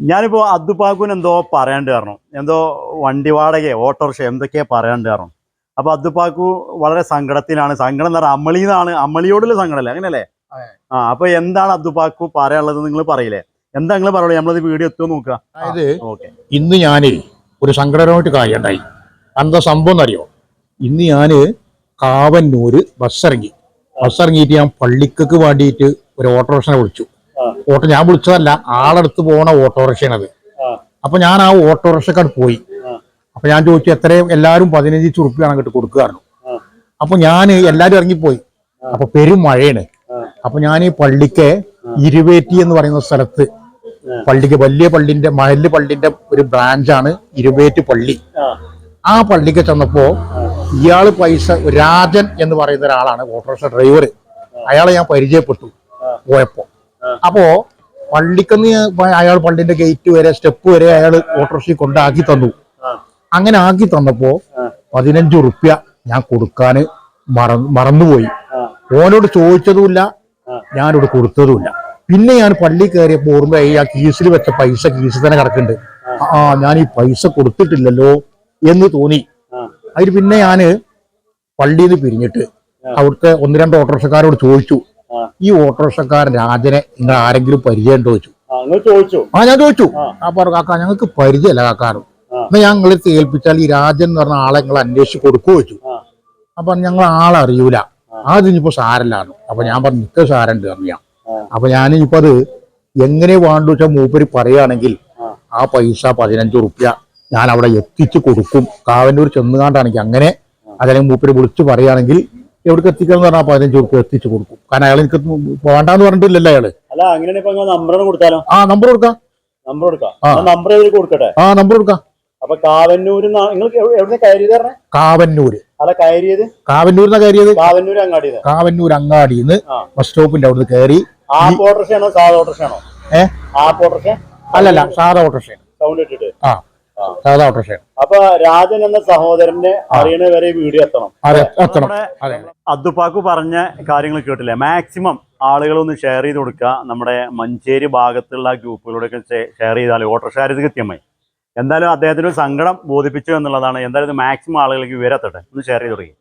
ഞാനിപ്പോ അദ്ദുപ്പാക്കുന് എന്തോ പറയാണ്ട് കാരണം എന്തോ വണ്ടി വാടകയോ ഓട്ടോറിക്ഷ എന്തൊക്കെയാ പറയാണ്ട് കാരണം അപ്പൊ അദ്ദുപാക്കു വളരെ സങ്കടത്തിലാണ്. സങ്കടം എന്ന് പറഞ്ഞാൽ അമ്മളിന്നാണ് അമ്മളിയോടുള്ള സങ്കടമല്ലേ? അങ്ങനെയല്ലേ? ആ അപ്പൊ എന്താണ് അദ്ദുപാക്കു പറയാനുള്ളത് നിങ്ങൾ പറയില്ലേ? എന്താ നിങ്ങൾ പറയുള്ളൂ? നമ്മളത് വീഡിയോ എത്തുമോ നോക്കുക. അതായത് ഓക്കെ. ഇന്ന് ഞാനേ ഒരു സങ്കടകരമായിട്ട് കാര്യം ഉണ്ടായി എന്താ സംഭവം എന്നറിയോ? ഇന്ന് ഞാൻ കാവന്നൂര് ബസ് ഇറങ്ങി ബസ് ഇറങ്ങിയിട്ട് ഞാൻ പള്ളിക്കക്ക് വേണ്ടിയിട്ട് ഒരു ഓട്ടോറിക്ഷനെ വിളിച്ചു. ഓട്ടോ ഞാൻ വിളിച്ചതല്ല ആളെടുത്ത് പോണ ഓട്ടോറിക്ഷയാണത്. അപ്പൊ ഞാൻ ആ ഓട്ടോറിക്ഷക്കാട് പോയി. അപ്പൊ ഞാൻ ചോദിച്ചു എത്രയും എല്ലാവരും പതിനഞ്ച് ചുറുപ്പിയാണ് അങ്ങോട്ട് കൊടുക്കുകയായിരുന്നു. അപ്പൊ ഞാൻ എല്ലാരും ഇറങ്ങിപ്പോയി. അപ്പൊ പെരും മഴയാണ്. അപ്പൊ ഞാൻ ഈ പള്ളിക്ക് ഇരുവേറ്റി എന്ന് പറയുന്ന സ്ഥലത്ത് പള്ളിക്ക് വലിയ പള്ളിന്റെ മഹൽ പള്ളിന്റെ ഒരു ബ്രാഞ്ചാണ് ഇരുവേറ്റ് പള്ളി. ആ. പള്ളിക്ക് ചെന്നപ്പോ ഇയാൾ പൈസ രാജൻ എന്ന് പറയുന്ന ഒരാളാണ് ഓട്ടോറിക്ഷ ഡ്രൈവർ അയാളെ ഞാൻ പരിചയപ്പെട്ടു പോയപ്പോ. അപ്പോ പള്ളിക്കന്ന് അയാൾ പള്ളിന്റെ ഗേറ്റ് വരെ സ്റ്റെപ്പ് വരെ അയാൾ ഓട്ടോറിക്ഷ കൊണ്ടാക്കി തന്നു. അങ്ങനെ ആക്കി തന്നപ്പോ പതിനഞ്ച് ഉറുപ്യ ഞാൻ കൊടുക്കാന് മറ മറന്നുപോയി. ഓനോട് ചോദിച്ചതുമില്ല ഞാനിവിടെ കൊടുത്തതുമില്ല. പിന്നെ ഞാൻ പള്ളി കയറിയപ്പോ ഓർമ്മയായി ആ കീസിൽ വെച്ച പൈസ കീസിൽ തന്നെ കിടക്കുന്നുണ്ട്. ആ. ഞാൻ ഈ പൈസ കൊടുത്തിട്ടില്ലല്ലോ എന്ന് തോന്നി. അതിൽ പിന്നെ ഞാൻ പള്ളിയിൽ നിന്ന് പിരിഞ്ഞിട്ട് അവിടുത്തെ ഒന്ന് രണ്ട് ഓട്ടോറിക്ഷക്കാരോട് ചോദിച്ചു. ഈ ഓട്ടോറിക്ഷക്കാരൻ രാജനെ നിങ്ങൾ ആരെങ്കിലും പരിചയം ചോദിച്ചു. ആ ഞാൻ ചോദിച്ചു. ആ. പറഞ്ഞു കാക്ക ഞങ്ങൾക്ക് പരിചയമല്ല കാക്കാരും ആ. എന്നാ ഞാൻ നിങ്ങളെ ഏൽപ്പിച്ചാൽ ഈ രാജൻ എന്ന് പറഞ്ഞ ആളെ നിങ്ങൾ അന്വേഷിച്ച് കൊടുക്കുക ആ. അപ്പൊ ഞങ്ങൾ ആളറിയൂല അറിയൂല. ഇനിയിപ്പോ സാരല്ലാണ് അപ്പൊ ഞാൻ പറഞ്ഞു നിക്ക സാരണ്ട് അറിയാം. അപ്പൊ ഞാനിപ്പോ അത് എങ്ങനെ വേണ്ടു വെച്ചാൽ മൂപ്പര് പറയുകയാണെങ്കിൽ ആ. ആ പൈസ പതിനഞ്ച് റുപ്യ ഞാൻ അവിടെ എത്തിച്ചു കൊടുക്കും. കാവന്നൂർ ചെന്നുകാണ്ടാണെങ്കിൽ അങ്ങനെ അതല്ലെങ്കിൽ മൂപ്പര് വിളിച്ചു പറയുകയാണെങ്കിൽ എവിടേക്ക് എത്തിക്കണം പറഞ്ഞാൽ പതിനഞ്ച് കൊടുക്കും എത്തിച്ചു കൊടുക്കും. കാരണം അയാൾ എനിക്ക് വേണ്ടാന്ന് പറഞ്ഞിട്ടില്ലല്ലോ അയാൾ. അല്ല അങ്ങനെയാണ് ഇപ്പൊ നമ്പർ കൊടുത്താലോ? ആ നമ്പർ കൊടുക്കാം. നമ്പർ കൊടുക്കാം. ആ. നമ്പർ കൊടുക്കട്ടെ? ആ നമ്പർ കൊടുക്കാം. അപ്പൊ കാവന്നൂര് കാവന്നൂര്. അല്ല കയറിയത്? കാവന്നൂരിന്ന് കയറിയത്? കാവന്നൂർ അങ്ങാടി കാവന്നൂർ അങ്ങാടിന്ന് ആ. ബസ് സ്റ്റോപ്പിന്റെ അവിടുന്ന് കയറി ആപ്പ് ഓട്ടോറിക്ഷ ആണോ സാധാ ഓട്ടോറിക്ഷ ആണോ ഏഹ് ആപ്പ് ഓട്ടോറിക്ഷ? അല്ലല്ല സാധാ ഓട്ടോറിക്ഷയാണ്. സൗണ്ട് ഇട്ടിട്ട്. ആ ആ. സാധാ ഓട്ടോറിക്ഷയാണ് അപ്പൊ രാജൻ എന്ന സഹോദരനെ അറിയണ വരെ വീഡിയോ എത്തണം. അതെ എത്തണം. അതെ. അദ്ദുപ്പാക്കു പറഞ്ഞ കാര്യങ്ങൾ കേട്ടില്ലേ? മാക്സിമം ആളുകളൊന്ന് ഷെയർ ചെയ്ത് കൊടുക്കുക. നമ്മുടെ മഞ്ചേരി ഭാഗത്തുള്ള ഗ്രൂപ്പുകളോടൊക്കെ ഷെയർ ചെയ്താൽ ഓട്ടോറിക്ഷക്കാരത് കൃത്യമായി. എന്തായാലും അദ്ദേഹത്തിന് ഒരു സങ്കടം ബോധിപ്പിച്ചു എന്നുള്ളതാണ്. എന്തായാലും മാക്സിമം ആളുകൾക്ക് വിവരത്തട്ടെ. ഒന്ന് ഷെയർ ചെയ്ത് തുടങ്ങി